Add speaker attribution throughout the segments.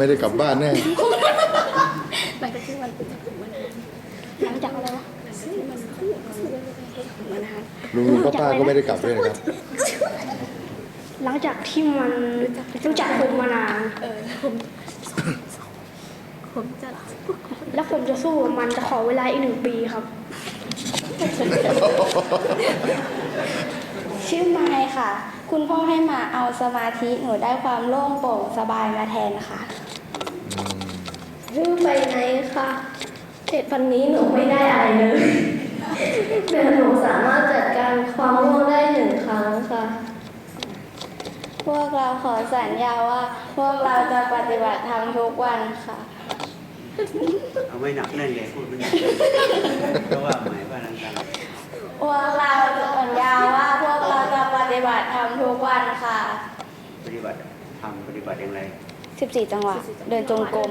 Speaker 1: ไรวะ
Speaker 2: ไม่ได้
Speaker 3: กลับบ้านแน่
Speaker 2: หลังจากที่มันหลังจากอะไรวะที่มันมันฮะ
Speaker 3: ลุงลุงป้าป้าก็ไม่ได้กลับด้วยนะครับ
Speaker 1: หลังจากที่มันรู้จักผมมานาน
Speaker 2: เออผมผมจะ
Speaker 1: แล้วผมจะสู้กับมันจะขอเวลาอีกหนึ่งปีครับ
Speaker 2: ชื่อไมค์ค่ะ คุณพ่อให้มาเอาสมาธิหนูได้ความโล่งโปร่งสบายมาแทนค่ะ
Speaker 4: ชื่อไปไหนค่ะเจ็ดวันนี้หนูไม่ได้อะไรเลย แต่หนูสามารถจัดการความง่วงได้หนึ่งครั้งค่ะ
Speaker 2: พวกเราขอสัญญาว่า พวกเราจะปฏิบัติธรรมทุกวันค่ะ
Speaker 5: เอาไม่หนักแน่นเลยพูดไม่หนักแน่นเพราะว่าหมายว่าดัง
Speaker 2: พวกเราสัญญาว่าพวกเราจะปฏิบัติธรรมทุกวันค่ะ
Speaker 5: ๆปฏิบัติทำปฏิบัติอย่างไร
Speaker 2: 14 จังหวะ เดินจงกรม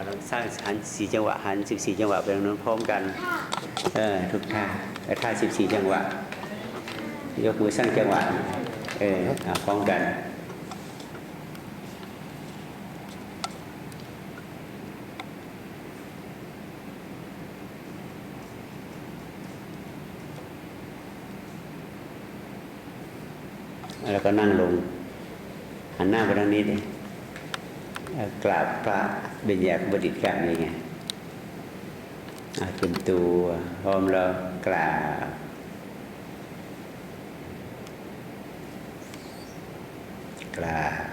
Speaker 5: เอาเราสร้างหันสี่จังหวะหันสิบสี่จังหวะไปตรงนู้นพร้อมกัน เออทุกท่าแต่ท่าสิบสี่จังหวะ ยกมือสร้างจังหวะ เออพร้อมกันแล้วก็นั่งลง หันหน้าไปทางนี้ดิเอ่อกราบพระ เบญญาบดิตกันนี่ไงอะเป็นตัวพร้อมแล้วกราบกราบ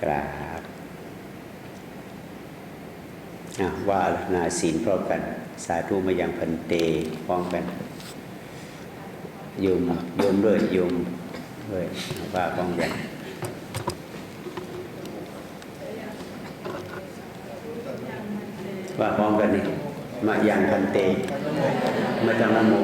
Speaker 5: กราบว่านาศีลพร้อมกัน สาธุมายังพันเตพร้อมกันโยมโยมด้วยโยมด้วยว่าบ้องกัน ว่าพร้อมกันนี่มาอย่างกันเตมาจังนะโม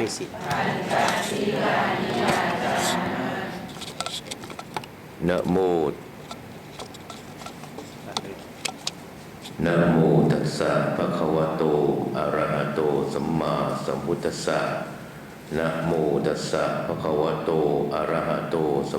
Speaker 5: ให้สิทธิ์
Speaker 6: นะโม นะโมตัสสะภะคะวะโต อะระหะโต สัมมาสัมพุทธัสสะ นะโมตัสสะภะคะวะโต อะระหะโต สั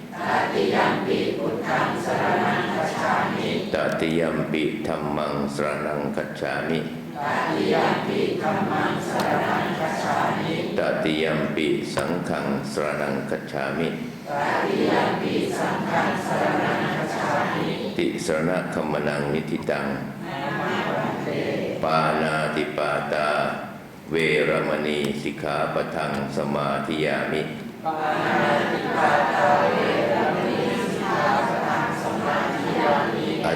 Speaker 6: ตติยมปิธรรมังสรณังกัจฉามิตติยมปิสังฆังสรณังกัจฉามิติสรณะคมนังนิธิตังปานาติปาตา เวรมณีสิกขาปะทังสมาธิยามิปานาติปาตาเว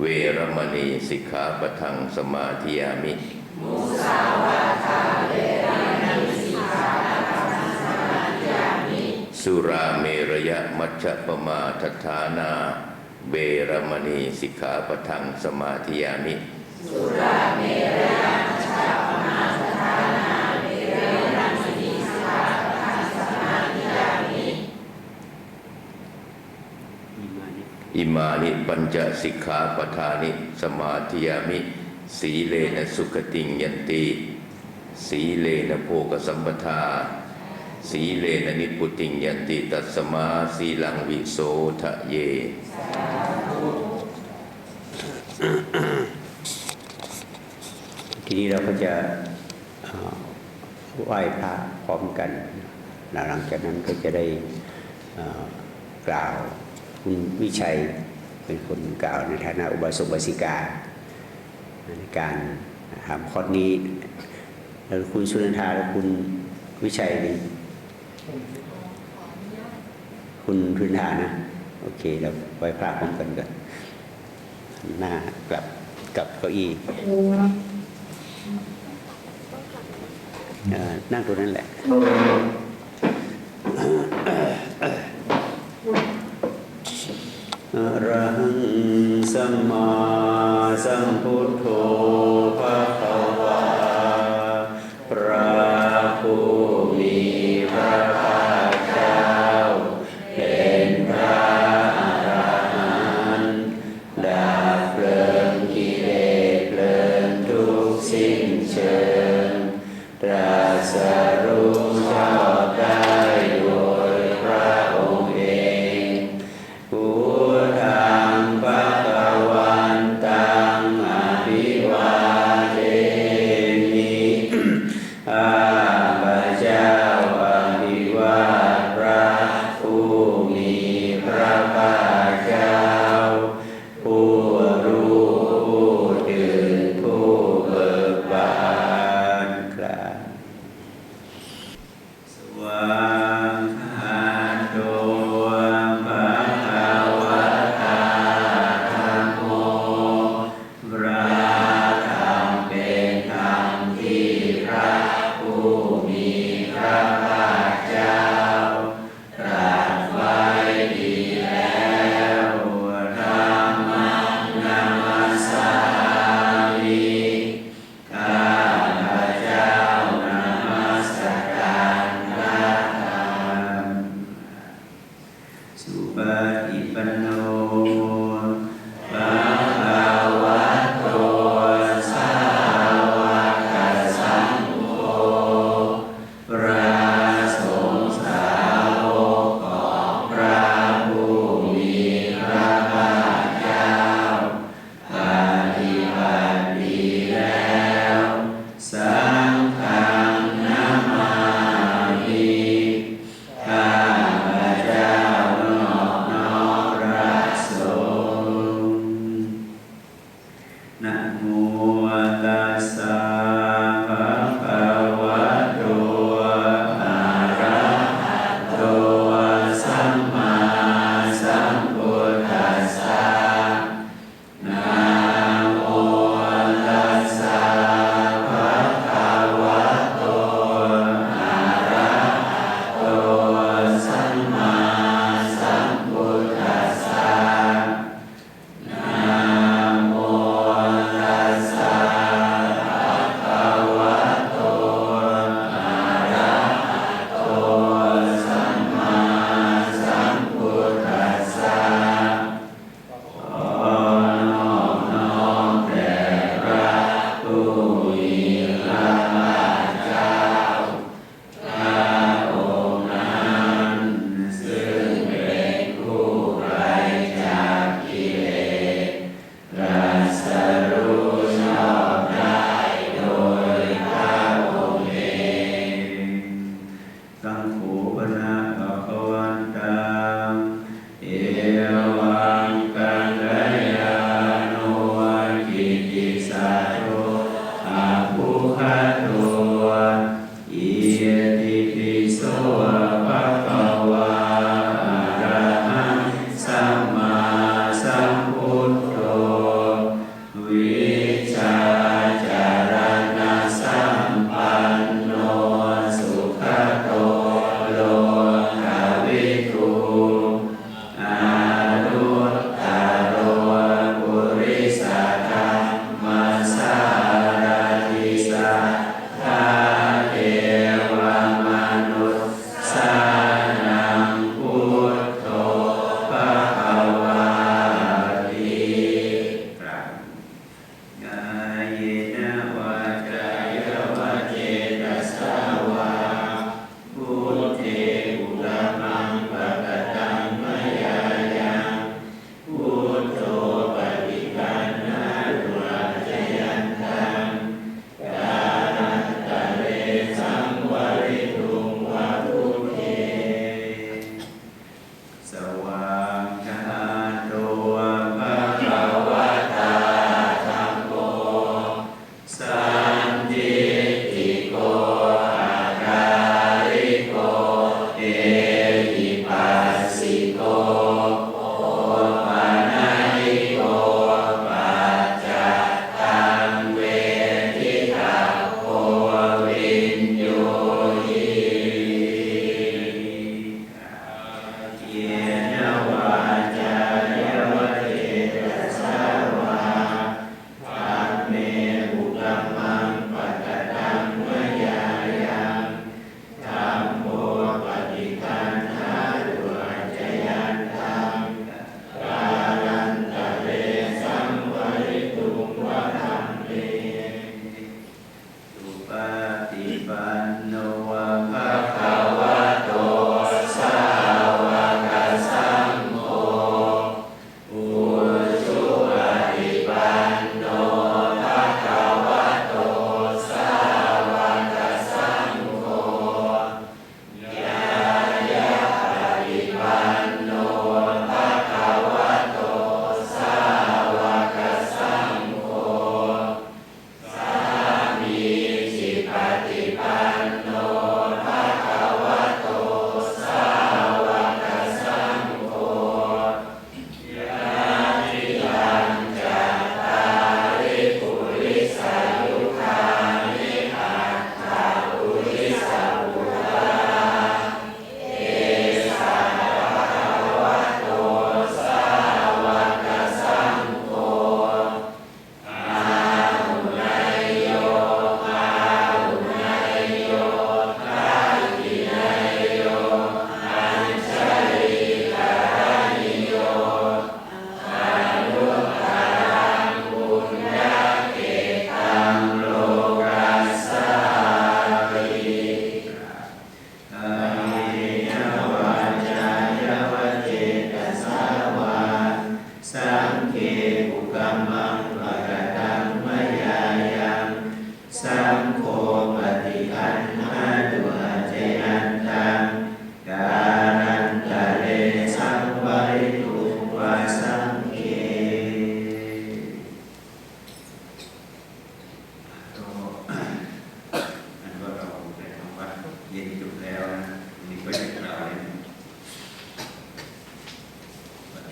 Speaker 6: เวรมณีสิกขาปะทังสมาธิยามิ สุราเมรยมัชฌปมาทฐานา เวรมณีสิกขาปะทังสมาธิยามิ อิมานิปัญจสิกขาปทานิ สมาธิยามิ สีเลนะสุขติงยันติสีเลนะโภกสัมปทา สีเลนะนิพุติงยันติตัสมาสีลังวิโสทะเย
Speaker 5: ทีนี้เราก็จะไหว้พระพร้อมกัน หลังจากนั้นก็จะได้กล่าว คุณวิชัยเป็นคนกล่าวในฐานะอุบาสกอุบาสิกาในการทำข้อนี้แล้วคุณสุนันทาและคุณวิชัยนี่คุณทุนทานะ โอเคเราไว้พระพร้อมกันกันหน้ากลับกลับเก้าอี้นั่งตรงนั้นแหละ อระหังสัมมาสัมพุทโธ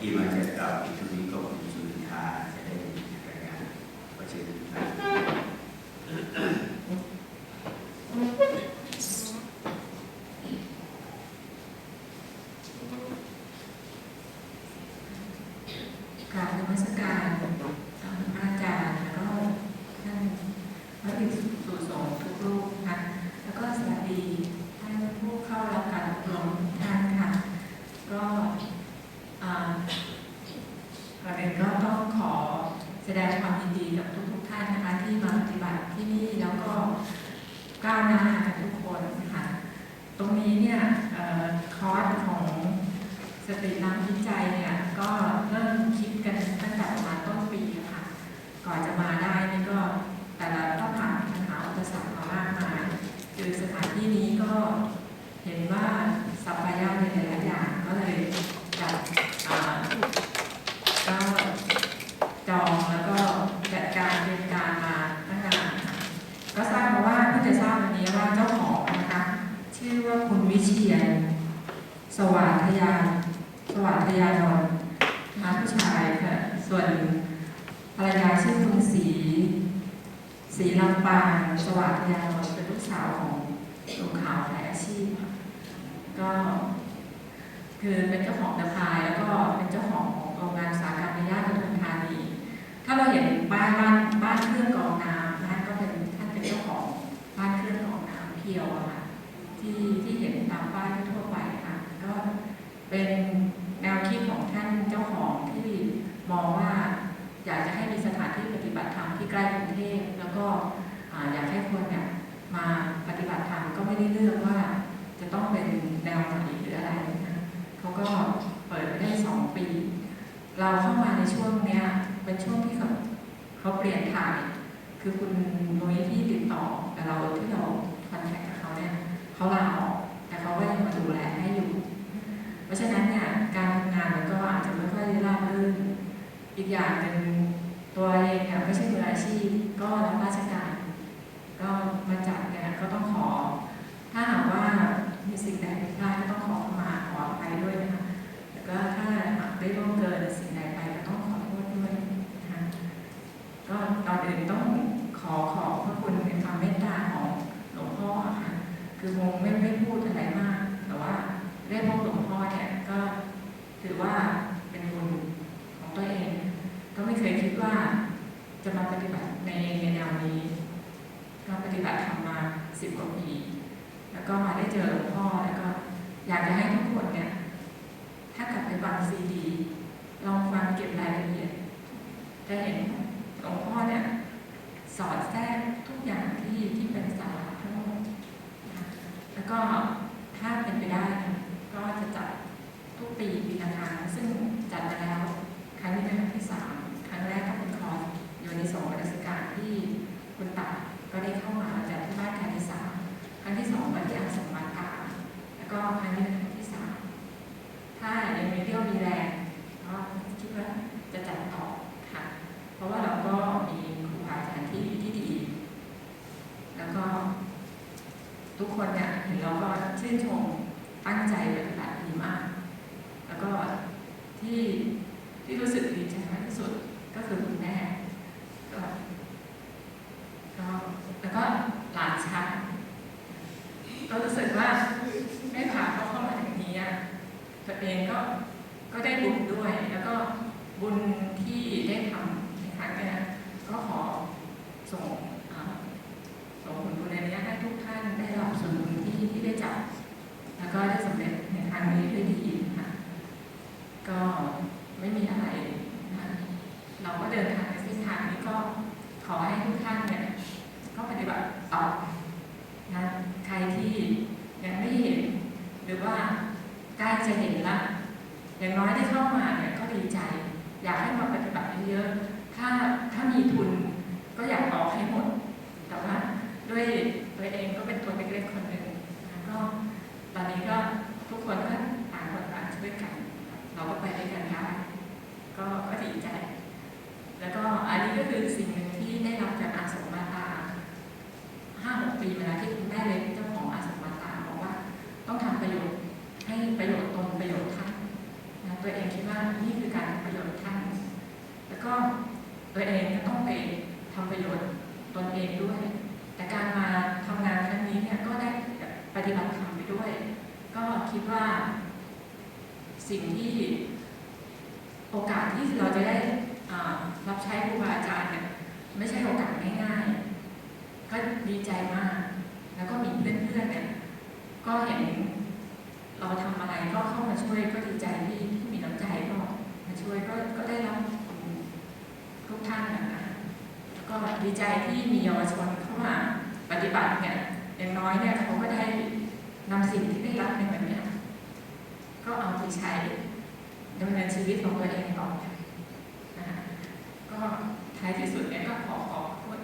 Speaker 7: 伊嘛在道理就是一个。 สตินำวิจัยเนี่ยก็เริ่มคิดกันตั้งแต่ประมาณต้นปีค่ะ ก่อนจะมาได้ คือเป็นเจ้าของตะพายแล้วก็เป็นเจ้าของโรงงานอุตสาหกรรมในย่านปทุมธานี ถ้าเราเห็นบ้านบ้านบ้านเครื่องกรองน้ำนะก็เป็นท่านเป็นเจ้าของบ้านเครื่องกรองน้ำเพียวอะค่ะที่ที่เห็นตามบ้านทั่วไปค่ะก็เป็นวคิดของท่านเจ้าของที่มองว่า อยากจะให้มีสถานที่ปฏิบัติธรรมที่ใกล้กรุงเทพแล้วก็อ่าอยากให้คนเนี่ยมาปฏิบัติธรรมก็ไม่ได้เลือกว่า จะต้องเป็นแนวไหนหรืออะไรนะเขาก็เปิดไปได้สองปี เราเข้ามาในช่วงเนี้ยเป็นช่วงที่เขาเขาเปลี่ยนถ่าย คือคุณนุ้ยที่ติดต่อกับเราที่เราคอนแทคกับเขาเนี่ยเขาลาออกแต่เขาก็ยังมาดูแลให้อยู่ เพราะฉะนั้นเนี่ยการทำงานมันก็อาจจะไม่ค่อยราบรื่น อีกอย่างหนึ่งตัวเองเนี่ยไม่ใช่มืออาชีพก็รับราชการ ก็มาจัดเนี่ยก็ต้องขอ ถ้าหากว่ามีสิ่งใดผิดพลาดก็ต้องขอขมาขออภัยด้วยนะคะแล้วก็ถ้าหากได้ล่วงเกินสิ่งใดไปก็ต้องขอโทษด้วยนะคะก็ตอนอื่นต้องขอขอบพระคุณในความเมตตาของหลวงพ่อค่ะคือคงไม่ไม่พูดอะไรมาก แต่ว่าได้พบหลวงพ่อเนี่ยก็ถือว่าเป็นบุญของตัวเอง ก็ไม่เคยคิดว่าจะมาปฏิบัติในในแนวนี้ ก็ปฏิบัติทำมาสิบกว่าปี แล้วก็มาได้ เจอหลวงพ่อแล้วก็อยากจะให้ทุกคนเนี่ย ถ้ากลับไปฟังซีดี ลองฟังเก็บรายละเอียดจะเห็นหลวงพ่อเนี่ย สอดแทรกทุกอย่างที่ที่เป็นสาระทั้งหมดนะคะแล้วก็ถ้าเป็นไปได้เนี่ยก็จะจัดทุกปีปีละครั้งซึ่งจัดไปแล้ว ครั้งนี้เป็นครั้งที่สามครั้งแรกก็เป็นคอร์สโยนิโสมนสิการที่คุณตาก็ได้เข้ามาจัดที่บ้านครั้งที่สามครั้งที่สองมาที่อาสมบัตตาแล้วก็ครั้งนี้เป็นครั้งที่สามถ้ายังมีเรี่ยวมีแรงก็คิดว่าจะจัดต่อค่ะ เพราะว่าเราก็มีครูบาอาจารย์ที่ที่ดี แล้วก็ ทุก คนเนี่ยเห็นเราก็ชื่นชมตั้งใจปฏิบัติดีมาก แล้วก็ที่ที่รู้สึกดีใจมากที่สุดก็คือคุณแม่ก็ก็แล้วก็หลานชายก็รู้สึกว่าแม่พาเขาเข้ามาถึงนี้อะตัวเองก็ก็ได้บุญด้วย แล้วก็บุญที่ได้ทำในครั้งเนี้ยก็ขอส่งอ่าส่งผลบุญในนี้ให้ทุกท่านได้รับส่วนบุญที่ที่ได้จับ แล้วก็ได้สำเร็จในครั้งนี้ด้วยดีค่ะ ก็ไม่มีอะไรนะเราก็เดินทางในเส้นทางนี้ก็ ขอให้ทุกท่านเนี่ยก็ปฏิบัติต่อนะใครที่ยังไม่เห็น หรือว่าใกล้จะเห็นละอย่างน้อยได้เข้ามาเนี่ยก็ดีใจ อยากให้มาปฏิบัติเยอะ ถ้าถ้ามีทุนก็อยากออกให้หมด แต่ว่าด้วยตัวเองก็เป็นตัวเล็กๆคนหนึ่งนะก็ ตอนนี้ก็ทุกคนก็ต่างคนต่างช่วยกัน เราก็ไปด้วยกันได้ก็ก็ดีใจ แล้วก็อันนี้ก็คือสิ่งหนึ่งที่ได้รับจากอาสมมาตาห้าหกปีมาแล้วที่คุณแม่เล็กเจ้าของอาสมมาตาบอกว่าต้องทำประโยชน์ให้ประโยชน์ตนประโยชน์ท่านนะตัวเองคิดว่านี่คือการทำประโยชน์ท่าน แล้วก็ตัวเองก็ต้องไปทำประโยชน์ตนเองด้วย แต่การมาทำงานครั้งนี้เนี่ยก็ได้ปฏิบัติธรรมไปด้วย ก็คิดว่าสิ่งที่โอกาสที่เราจะได้รับใช้ครูบาอาจารย์เนี่ยไม่ใช่โอกาสง่ายๆ ก็ดีใจมาก แล้วก็มีเพื่อนๆเนี่ยก็เห็นเราทำอะไรก็เข้ามาช่วยก็ดีใจที่ที่มีน้ำใจก็มาช่วยก็ก็ได้รับทุกท่านนะคะ ก็ดีใจที่มีเยาวชนเข้ามาปฏิบัติเนี่ยอย่างน้อยเนี่ยเขาก็ได้นำสิ่งที่ได้รับในวันนี้ก็เอาไปใช้ดำเนินชีวิตของตัวเองต่อไปนะคะก็ท้ายที่สุดเนี่ยก็ขอขอบคุณ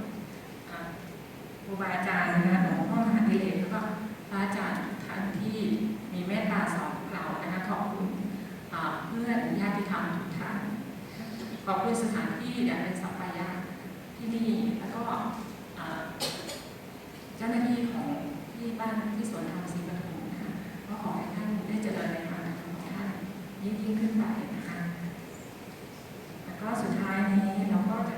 Speaker 7: ครูบาอาจารย์นะคะหลวงพ่อมหาดิเลกแล้วก็พระอาจารย์ทุกท่านที่มีเมตตาสอนเรานะคะขอบคุณเพื่อนญาติธรรมทุกท่านขอบคุณสถานที่อย่างเป็นสัปปา ที่นี่แล้วก็เจ้าหน้าที่ของที่บ้านที่สวนธรรมศรีปฐุมนะคะก็ขอให้ท่านได้เจริญในทางของท่านยิ่งยิ่งขึ้นไปนะคะแล้วก็สุดท้ายนี้เราก็จะ